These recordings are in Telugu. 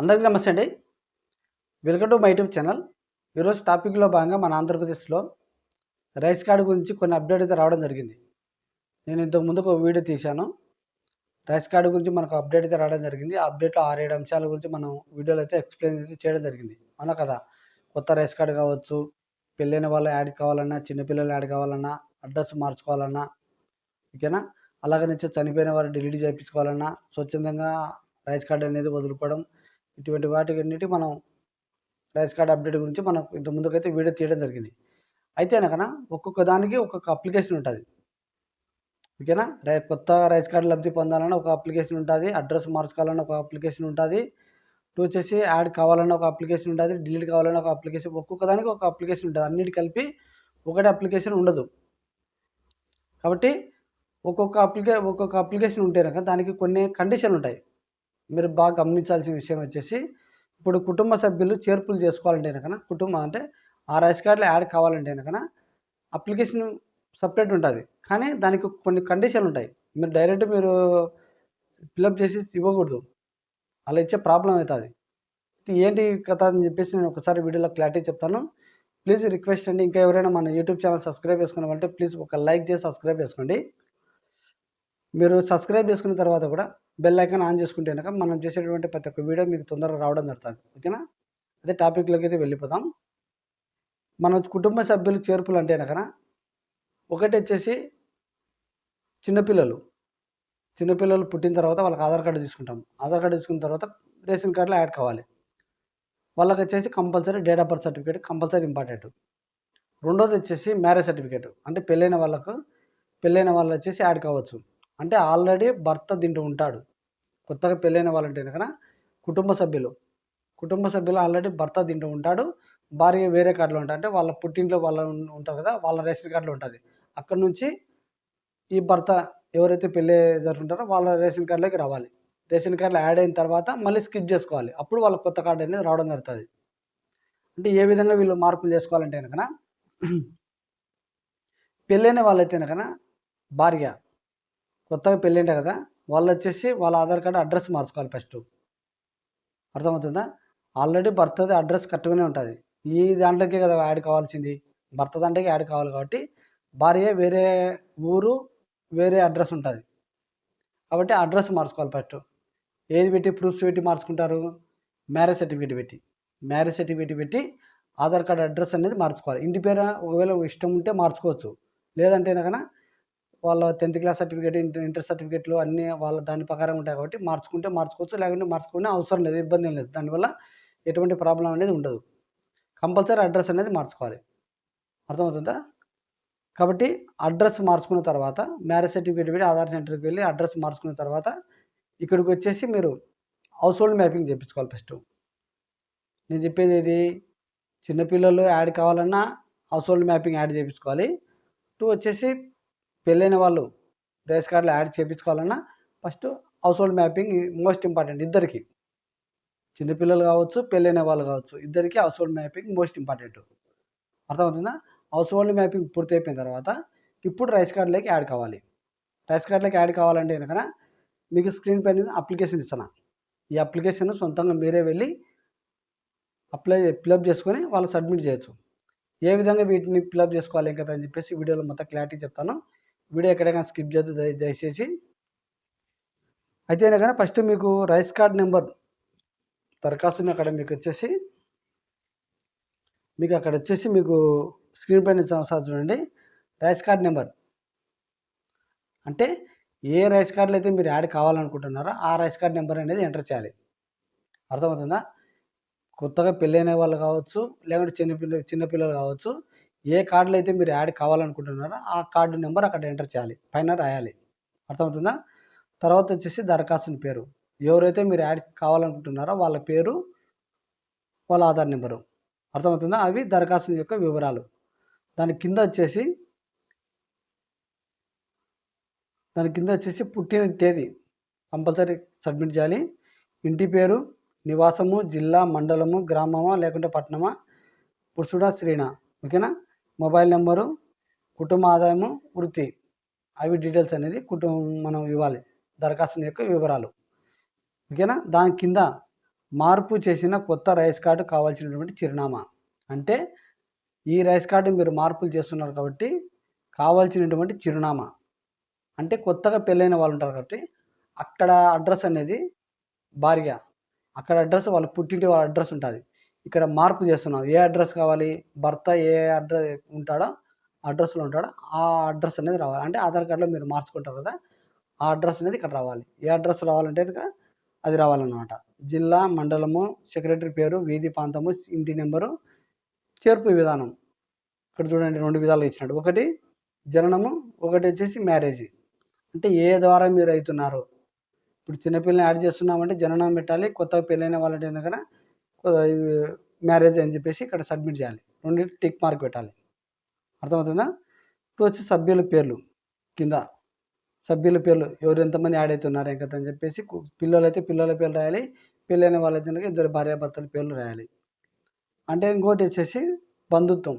అందరికీ నమస్తే అండి. Welcome to my YouTube channel ఈరోజు టాపిక్లో భాగంగా మన ఆంధ్రప్రదేశ్లో రైస్ కార్డు గురించి కొన్ని అప్డేట్ అయితే రావడం జరిగింది. నేను ఇంతకు ముందు ఒక వీడియో తీశాను. రైస్ కార్డు గురించి మనకు అప్డేట్ అయితే రావడం జరిగింది. ఆ అప్డేట్లో ఆరేడు అంశాల గురించి మనం వీడియోలో అయితే ఎక్స్ప్లెయిన్ అయితే చేయడం జరిగింది. అవునా కదా కొత్త రైస్ కార్డు కావచ్చు పెళ్ళైన వాళ్ళు యాడ్ కావాలన్నా చిన్నపిల్లలు యాడ్ కావాలన్నా అడ్రస్ మార్చుకోవాలన్నా ఓకేనా? అలాగే చనిపోయిన వారు డిలీట్ చేయించుకోవాలన్నా స్వచ్ఛందంగా రైస్ కార్డు అనేది వదులుకోవడం ఇటువంటి వాటికన్నిటి మనం రైస్ కార్డ్ అప్డేట్ గురించి మనం ఇంత ముందుకైతే వీడియో తీయడం జరిగింది. అయితే అనకన ఒక్కొక్క దానికి ఒక్కొక్క అప్లికేషన్ ఉంటుంది. ఓకేనా? రై కొత్త రైస్ కార్డు లబ్ధి పొందాలన్న ఒక అప్లికేషన్ ఉంటుంది. అడ్రస్ మార్చుకోవాలన్నా ఒక అప్లికేషన్ ఉంటుంది. టూ వచ్చేసి యాడ్ కావాలన్నా ఒక అప్లికేషన్ ఉంటుంది. డిలీట్ కావాలన్న ఒక అప్లికేషన్ ఒక్కొక్క దానికి ఒక అప్లికేషన్ ఉంటుంది. అన్నిటి కలిపి ఒకటే అప్లికేషన్ ఉండదు. కాబట్టి ఒక్కొక్క అప్లికే ఒక్కొక్క అప్లికేషన్ ఉంటే కనుక దానికి కొన్ని కండిషన్లు ఉంటాయి. మీరు బాగా గమనించాల్సిన విషయం వచ్చేసి ఇప్పుడు కుటుంబ సభ్యులు చేర్పులు చేసుకోవాలంటే కనుక కుటుంబం అంటే ఆ రైస్ కార్డులో యాడ్ కావాలంటే కనుక అప్లికేషన్ సపరేట్ ఉంటుంది. కానీ దానికి కొన్ని కండిషన్లు ఉంటాయి. మీరు డైరెక్ట్ మీరు ఫిలప్ చేసి ఇవ్వకూడదు. అలా ఇచ్చే ప్రాబ్లం అవుతుంది. ఏంటి కథ అని చెప్పేసి నేను ఒకసారి వీడియోలో క్లారిటీ చెప్తాను. ప్లీజ్ రిక్వెస్ట్ అండి. ఇంకా ఎవరైనా మన యూట్యూబ్ ఛానల్ సబ్స్క్రైబ్ చేసుకున్నామంటే ప్లీజ్ ఒక లైక్ చేసి సబ్స్క్రైబ్ చేసుకోండి. మీరు సబ్స్క్రైబ్ చేసుకున్న తర్వాత కూడా బెల్ ఐకాన్ ఆన్ చేసుకుంటే కనుక మనం చేసేటువంటి ప్రతి ఒక్క వీడియో మీకు తొందరగా రావడం జరుగుతుంది. ఓకేనా? అదే టాపిక్లోకి అయితే వెళ్ళిపోదాం. మన కుటుంబ సభ్యులు చేర్పులు అంటే కనుక ఒకటి వచ్చేసి చిన్నపిల్లలు చిన్నపిల్లలు పుట్టిన తర్వాత వాళ్ళకి ఆధార్ కార్డు తీసుకుంటాం. ఆధార్ కార్డు తీసుకున్న తర్వాత రేషన్ కార్డులో యాడ్ కావాలి. వాళ్ళకి వచ్చేసి compulsory date of birth certificate compulsory important రెండోది వచ్చేసి మ్యారేజ్ సర్టిఫికేట్ అంటే పెళ్ళైన వాళ్ళకు పెళ్ళైన వాళ్ళు వచ్చేసి యాడ్ కావచ్చు. అంటే ఆల్రెడీ భర్త తింటూ ఉంటాడు. కొత్తగా పెళ్ళైన వాళ్ళంటే కనుక కుటుంబ సభ్యులు. కుటుంబ సభ్యులు ఆల్రెడీ భర్త తింటూ ఉంటాడు. భార్య వేరే కార్డులో ఉంటాయి అంటే వాళ్ళ పుట్టింట్లో వాళ్ళ ఉంటారు కదా వాళ్ళ రేషన్ కార్డులో ఉంటుంది. అక్కడ నుంచి ఈ భర్త ఎవరైతే పెళ్ళి జరుగుతుంటారో వాళ్ళ రేషన్ కార్డులోకి రావాలి. రేషన్ కార్డులో యాడ్ అయిన తర్వాత మళ్ళీ స్కిప్ చేసుకోవాలి. అప్పుడు వాళ్ళ కొత్త కార్డు అనేది రావడం జరుగుతుంది. అంటే ఏ విధంగా వీళ్ళు మార్పులు చేసుకోవాలంటే కనుక పెళ్ళైన వాళ్ళైతే కనుక భార్య కొత్తగా పెళ్ళింటే కదా వాళ్ళు వచ్చేసి వాళ్ళ ఆధార్ కార్డు అడ్రస్ మార్చుకోవాలి ఫస్ట్. అర్థమవుతుందా? ఆల్రెడీ భర్తది అడ్రస్ కరెక్ట్గానే ఉంటుంది. ఈ దాంట్లోకే కదా యాడ్ కావాల్సింది. భర్త దాంట్లోకి యాడ్ కావాలి కాబట్టి భార్య వేరే ఊరు వేరే అడ్రస్ ఉంటుంది. కాబట్టి అడ్రస్ మార్చుకోవాలి ఫస్ట్. ఏది పెట్టి ప్రూఫ్స్ పెట్టి మార్చుకుంటారు? మ్యారేజ్ సర్టిఫికేట్ పెట్టి. మ్యారేజ్ సర్టిఫికేట్ పెట్టి ఆధార్ కార్డ్ అడ్రస్ అనేది మార్చుకోవాలి. ఇంటి పేరు ఒకవేళ ఇష్టం ఉంటే మార్చుకోవచ్చు. లేదంటే కనుక వాళ్ళ tenth class certificate inter inter సర్టిఫికేట్లు అన్నీ వాళ్ళ దాని ప్రకారం ఉంటాయి కాబట్టి మార్చుకుంటే మార్చుకోవచ్చు లేకుంటే మార్చుకునే అవసరం లేదు ఇబ్బంది ఏం లేదు. దానివల్ల ఎటువంటి ప్రాబ్లం అనేది ఉండదు. కంపల్సరీ అడ్రస్ అనేది మార్చుకోవాలి. అర్థమవుతుందా? కాబట్టి అడ్రస్ మార్చుకున్న తర్వాత మ్యారేజ్ సర్టిఫికేట్ పెట్టి ఆధార్ సెంటర్కి వెళ్ళి అడ్రస్ మార్చుకున్న తర్వాత ఇక్కడికి వచ్చేసి మీరు హౌస్ హోల్డ్ మ్యాపింగ్ చేయించుకోవాలి ఫస్ట్ నేను చెప్పేది ఏది? చిన్నపిల్లలు యాడ్ కావాలన్నా హౌస్ హోల్డ్ మ్యాపింగ్ యాడ్ చేయించుకోవాలి. టూ వచ్చేసి పెళ్ళైన వాళ్ళు రేస్ కార్డులో add చేయించుకోవాలన్నా first household mapping most important ఇద్దరికి. చిన్నపిల్లలు కావచ్చు పెళ్ళైన వాళ్ళు కావచ్చు ఇద్దరికి household mapping most important. అర్థమవుతుందా? హౌస్ హోల్డ్ మ్యాపింగ్ పూర్తి అయిపోయిన తర్వాత ఇప్పుడు రైస్ కార్డులోకి యాడ్ కావాలి. రైస్ కార్డులోకి యాడ్ కావాలంటే కనుక మీకు స్క్రీన్ పైన అప్లికేషన్ ఇస్తాను ఈ అప్లికేషన్ సొంతంగా మీరే వెళ్ళి అప్లై ఫిలప్ చేసుకొని వాళ్ళు సబ్మిట్ చేయొచ్చు. ఏ విధంగా వీటిని ఫిలప్ చేసుకోవాలి ఇంకా కదా అని చెప్పేసి వీడియోలో మొత్తం క్లారిటీ చెప్తాను. వీడియో ఎక్కడైనా స్కిప్ చేద్దు దయచేసి. అయితే కానీ ఫస్ట్ మీకు రైస్ కార్డ్ నెంబర్ దరఖాస్తుని అక్కడ మీకు వచ్చేసి మీకు అక్కడ వచ్చేసి మీకు స్క్రీన్ పైన సంవత్సరాలు ఒకసారి చూడండి. Rice card number. అంటే ఏ రైస్ కార్డులు అయితే మీరు యాడ్ కావాలనుకుంటున్నారో ఆ రైస్ కార్డ్ నెంబర్ అనేది ఎంటర్ చేయాలి. అర్థమవుతుందా? కొత్తగా పెళ్ళైన వాళ్ళు కావచ్చు లేకుంటే చిన్నపిల్ల చిన్నపిల్లలు కావచ్చు ఏ కార్డులో అయితే మీరు యాడ్ కావాలనుకుంటున్నారో ఆ కార్డు నెంబర్ అక్కడ ఎంటర్ చేయాలి. పైన రాయాలి. అర్థమవుతుందా? తర్వాత వచ్చేసి దరఖాస్తుని పేరు. ఎవరైతే మీరు యాడ్ కావాలనుకుంటున్నారో వాళ్ళ పేరు వాళ్ళ ఆధార్ నెంబరు. అర్థమవుతుందా? అవి దరఖాస్తు యొక్క వివరాలు. దాని కింద వచ్చేసి దాని కింద వచ్చేసి పుట్టిన తేదీ కంపల్సరీ సబ్మిట్ చేయాలి. ఇంటి పేరు నివాసము జిల్లా మండలము గ్రామమా లేకుంటే పట్టణమా? పురుషుడా స్త్రీనా? ఓకేనా? మొబైల్ నెంబరు కుటుంబ ఆదాయము వృత్తి. అవి డీటెయిల్స్ అనేది కుటుంబం మనం ఇవ్వాలి. దరఖాస్తు యొక్క వివరాలు. ఓకేనా? దాని కింద మార్పు చేసిన కొత్త రైస్ కార్డు కావాల్సినటువంటి చిరునామా. అంటే ఈ రైస్ కార్డు మీరు మార్పులు చేస్తున్నారు కాబట్టి కావాల్సినటువంటి చిరునామా. అంటే కొత్తగా పెళ్ళైన వాళ్ళు ఉంటారు కాబట్టి అక్కడ అడ్రస్ అనేది భార్య. అక్కడ అడ్రస్ వాళ్ళు పుట్టింటి వాళ్ళ అడ్రస్ ఉంటుంది. ఇక్కడ మార్పు చేస్తున్నాం ఏ అడ్రస్ కావాలి? భర్త ఏ అడ్రస్ ఉంటాడో? అడ్రస్లో ఉంటాడో? ఆ అడ్రస్ అనేది రావాలి. అంటే ఆధార్ కార్డులో మీరు మార్చుకుంటారు కదా ఆ అడ్రస్ అనేది ఇక్కడ రావాలి. ఏ అడ్రస్ రావాలంటే కనుక అది రావాలన్నమాట. జిల్లా మండలము సెక్రటరీ పేరు వీధి ప్రాంతము ఇంటి నెంబరు చేర్పు విధానం. ఇక్కడ చూడండి రెండు విధాలు ఇచ్చినట్టు. ఒకటి జననము ఒకటి వచ్చేసి మ్యారేజ్. అంటే ఏ ద్వారా మీరు అవుతున్నారు? ఇప్పుడు చిన్నపిల్లని యాడ్ చేస్తున్నామంటే జననం పెట్టాలి కొత్తగా పెళ్ళైన వాళ్ళంటే కనుక మ్యారేజ్ అని చెప్పేసి ఇక్కడ సబ్మిట్ చేయాలి. రెండు టిక్ మార్క్ పెట్టాలి. అర్థమవుతుందా? ఇప్పుడు వచ్చి సభ్యుల పేర్లు కింద. సభ్యుల పేర్లు ఎవరు ఎంతమంది యాడ్ అవుతున్నారు ఇంకా అని చెప్పేసి పిల్లలు అయితే పిల్లల పేర్లు రాయాలి. పెళ్ళైన వాళ్ళైతే ఇద్దరు భార్యాభర్తల పేర్లు రాయాలి. అంటే ఇంకోటి వచ్చేసి బంధుత్వం.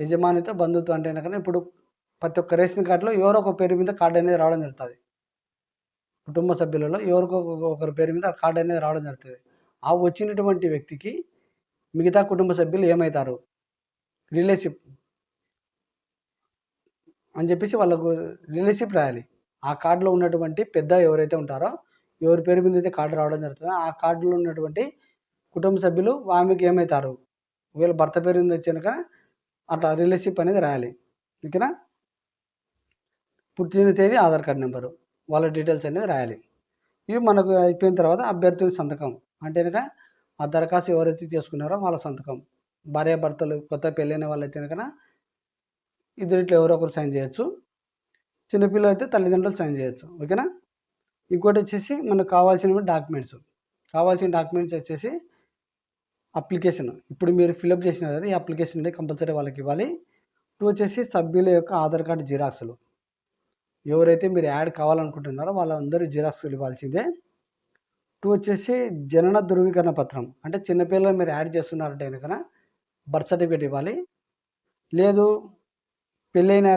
యజమానితో బంధుత్వం అంటే కనుక ఇప్పుడు ప్రతి ఒక్క రేషన్ కార్డులో ఎవరో ఒక పేరు మీద కార్డు అనేది రావడం జరుగుతుంది. కుటుంబ సభ్యులలో ఎవరికో ఒకరి పేరు మీద కార్డు అనేది రావడం జరుగుతుంది. ఆ వచ్చినటువంటి వ్యక్తికి మిగతా కుటుంబ సభ్యులు ఏమవుతారు రిలేషిప్. అని చెప్పేసి వాళ్ళకు రిలేషిప్ రాయాలి. ఆ కార్డులో ఉన్నటువంటి పెద్ద ఎవరైతే ఉంటారో ఎవరి పేరు మీద అయితే కార్డు రావడం జరుగుతుందో ఆ కార్డులో ఉన్నటువంటి కుటుంబ సభ్యులు ఆమెకి ఏమవుతారు వీళ్ళ భర్త పేరు మీద వచ్చాక అట్లా రిలేషన్షిప్ అనేది రాయాలి. ఓకేనా? పుట్టిన తేదీ ఆధార్ కార్డు నెంబరు వాళ్ళ డీటెయిల్స్ అనేది రాయాలి. ఇవి మనకు అయిపోయిన తర్వాత అభ్యర్థుల సంతకం. అంటే కనుక ఆ దరఖాస్తు ఎవరైతే చేసుకున్నారో వాళ్ళ సంతకం. భార్యాభర్తలు కొత్త పెళ్ళైన వాళ్ళైతే కనుక ఇద్దరిట్లో ఎవరో ఒకరు సైన్ చేయొచ్చు. చిన్నపిల్లలు అయితే తల్లిదండ్రులు సైన్ చేయొచ్చు. ఓకేనా? ఇంకోటి వచ్చేసి మనకు కావాల్సిన డాక్యుమెంట్స్ కావాల్సిన డాక్యుమెంట్స్ వచ్చేసి అప్లికేషన్ ఇప్పుడు మీరు ఫిలప్ చేసిన కదా ఈ అప్లికేషన్ అనేది కంపల్సరీ వాళ్ళకి ఇవ్వాలి. టూ వచ్చేసి సభ్యుల యొక్క ఆధార్ కార్డు జిరాక్సులు. ఎవరైతే మీరు యాడ్ కావాలనుకుంటున్నారో వాళ్ళందరూ జిరాక్స్లు ఇవ్వాల్సిందే. టూ వచ్చేసి జనన ధృవీకరణ పత్రం. అంటే చిన్నపిల్లలు మీరు యాడ్ చేస్తున్నారంటే కనుక బర్త్ సర్టిఫికేట్ ఇవ్వాలి. లేదు పెళ్ళైన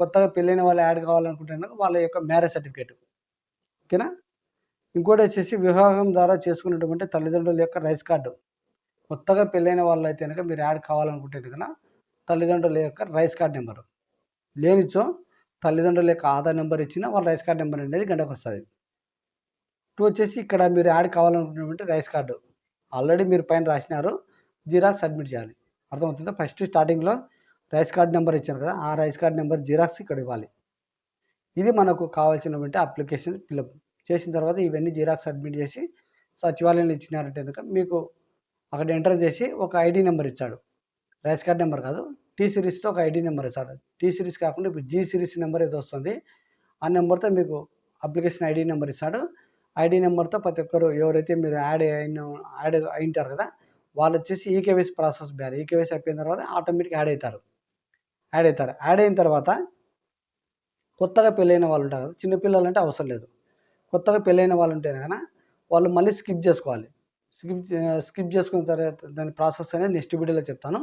కొత్తగా పెళ్ళైన వాళ్ళు యాడ్ కావాలనుకుంటున్నారు వాళ్ళ యొక్క మ్యారేజ్ సర్టిఫికేట్. ఓకేనా? ఇంకోటి వచ్చేసి వివాహం ద్వారా చేసుకున్నటువంటి తల్లిదండ్రుల యొక్క రైస్ కార్డు. కొత్తగా పెళ్ళైన వాళ్ళు అయితే కనుక మీరు యాడ్ కావాలనుకుంటే కనుక తల్లిదండ్రుల యొక్క రైస్ కార్డ్ నెంబరు. లేనిచో తల్లిదండ్రుల యొక్క ఆధార్ నెంబర్ ఇచ్చిన వాళ్ళ రైస్ కార్డ్ నెంబర్ అనేది గంటకు వస్తుంది. టూ వచ్చేసి ఇక్కడ మీరు యాడ్ కావాలనుకున్నటువంటి రైస్ కార్డు. ఆల్రెడీ మీరు పైన రాసినారు. జిరాక్స్ సబ్మిట్ చేయాలి. అర్థమవుతుందా? ఫస్ట్ స్టార్టింగ్లో రైస్ కార్డ్ నెంబర్ ఇచ్చారు కదా ఆ రైస్ కార్డ్ నెంబర్ జిరాక్స్ ఇక్కడ ఇవ్వాలి. ఇది మనకు కావాల్సినటువంటి అప్లికేషన్ ఫిలప్ చేసిన తర్వాత ఇవన్నీ జిరాక్స్ సబ్మిట్ చేసి సచివాలయంలో ఇచ్చినారంటే కనుక మీకు అక్కడ ఎంటర్ చేసి ఒక ఐడి నెంబర్ ఇచ్చాడు. రైస్ కార్డ్ నెంబర్ కాదు టీ సిరీస్తో ఒక ఐడి నెంబర్ ఇచ్చాడు. టీ సిరీస్ కాకుండా ఇప్పుడు జీ సిరీస్ నెంబర్ ఏదో వస్తుంది. ఆ నెంబర్తో మీకు అప్లికేషన్ ఐడి నెంబర్ ఇస్తాడు ఐడి నెంబర్తో ప్రతి ఒక్కరు ఎవరైతే మీరు యాడ్ అయిన యాడ్ అయింటారు కదా వాళ్ళు వచ్చేసి ఈకేవైసీ ప్రాసెస్ బ్యారు ఈకేవైసీ అయిపోయిన తర్వాత ఆటోమేటిక్ యాడ్ అవుతారు. యాడ్ అవుతారు. యాడ్ అయిన తర్వాత కొత్తగా పెళ్ళైన వాళ్ళు ఉంటారు కదా చిన్నపిల్లలు అంటే అవసరం లేదు. కొత్తగా పెళ్ళైన వాళ్ళు ఉంటే కానీ వాళ్ళు మళ్ళీ స్కిప్ చేసుకోవాలి. స్కిప్ స్కిప్ చేసుకున్న తర్వాత దాని ప్రాసెస్ అనేది నెక్స్ట్ వీడియోలో చెప్తాను.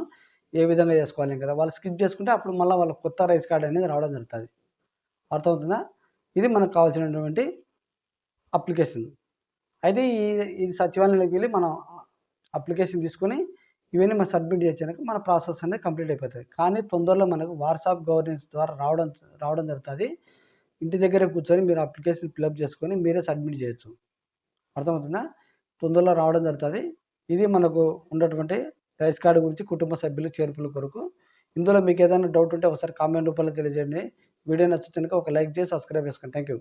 ఏ విధంగా చేసుకోవాలి కదా వాళ్ళు స్కిప్ చేసుకుంటే అప్పుడు మళ్ళీ వాళ్ళ కొత్త రైస్ కార్డ్ అనేది రావడం జరుగుతుంది. అర్థమవుతుందా? ఇది మనకు కావాల్సినటువంటి అప్లికేషన్. అయితే ఈ ఈ సచివాలయంలోకి వెళ్ళి మనం అప్లికేషన్ తీసుకొని ఇవన్నీ మనం సబ్మిట్ చేసాక మన ప్రాసెస్ అనేది కంప్లీట్ అయిపోతుంది. కానీ తొందరలో మనకు వాట్సాప్ గవర్నెన్స్ ద్వారా రావడం రావడం జరుగుతుంది. ఇంటి దగ్గర కూర్చొని మీరు అప్లికేషన్ ఫిలప్ చేసుకొని మీరే సబ్మిట్ చేయొచ్చు. అర్థమవుతుందా? తొందరలో రావడం జరుగుతుంది. ఇది మనకు ఉన్నటువంటి రైస్ కార్డు గురించి కుటుంబ సభ్యులు చేర్పుల కొరకు. ఇందులో మీకు ఏదైనా డౌట్ ఉంటే ఒకసారి కామెంట్ రూపంలో తెలియజేయండి. వీడియో నచ్చుతున్నక ఒక లైక్ చేసి సబ్స్క్రైబ్ చేసుకోండి. Thank you